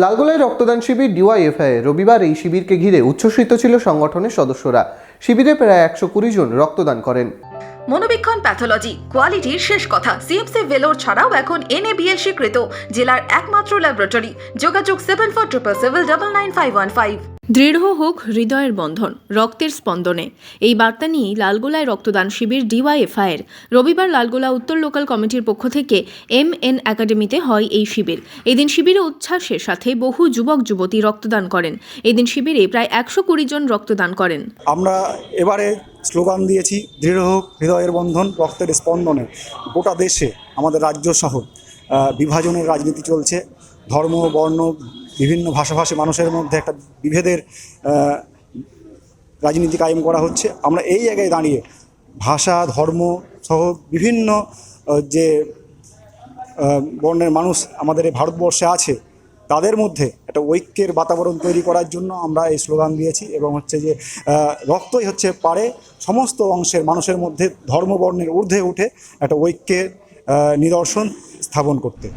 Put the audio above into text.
লালগোলায় রক্তদান শিবির ডিওয়াইএফআই রবিবার এই শিবিরকে ঘিরে উচ্ছ্বসিত ছিল সংগঠনের সদস্যরা। শিবিরে প্রায় একশো কুড়ি জন রক্তদান করেন। মনোবীক্ষণ প্যাথোলজি, কোয়ালিটির শেষ কথা। সিএমসি ভেলোর ছাড়াও এখন এনএবিএল স্বীকৃত জেলার একমাত্র ল্যাবরেটরি। যোগাযোগ seven four triple seven double nine five one five. দৃঢ় হোক হৃদয়ের বন্ধন, রক্তের স্পন্দনে। এই বার্তা নিয়েই লালগোলায় রক্তদান শিবির ডিওয়াইএফআইয়ের। রবিবার লালগোলা উত্তর লোকাল কমিটির পক্ষ থেকে এম এন একাডেমিতে হয় এই শিবির। এদিন শিবিরে উচ্ছ্বাসের সাথে বহু যুবক, যুবতী রক্তদান করেন। এদিন শিবিরে প্রায় একশো কুড়ি জন রক্তদান করেন। আমরা এবারে স্লোগান দিয়েছি, দৃঢ় হোক হৃদয়ের বন্ধন, রক্তের স্পন্দনে। গোটা দেশে, আমাদের রাজ্য সহ বিভাজনের রাজনীতি চলছে। ধর্ম, বর্ণ বিভিন্ন ভাষাভাষী মানুষের মধ্যে একটা বিভেদের রাজনীতি কায়েম করা হচ্ছে। আমরা এই জায়গায় দাঁড়িয়ে ভাষা, ধর্ম সহ বিভিন্ন যে বর্ণের মানুষ আমাদের এই ভারতবর্ষে আছে, তাদের মধ্যে একটা ঐক্যের বাতাবরণ তৈরি করার জন্য আমরা এই স্লোগান দিয়েছি এবং হচ্ছে যে রক্তই হচ্ছে পারে সমস্ত অংশের মানুষের মধ্যে ধর্ম বর্ণের ঊর্ধ্বে উঠে একটা ঐক্যের নিদর্শন স্থাপন করতে।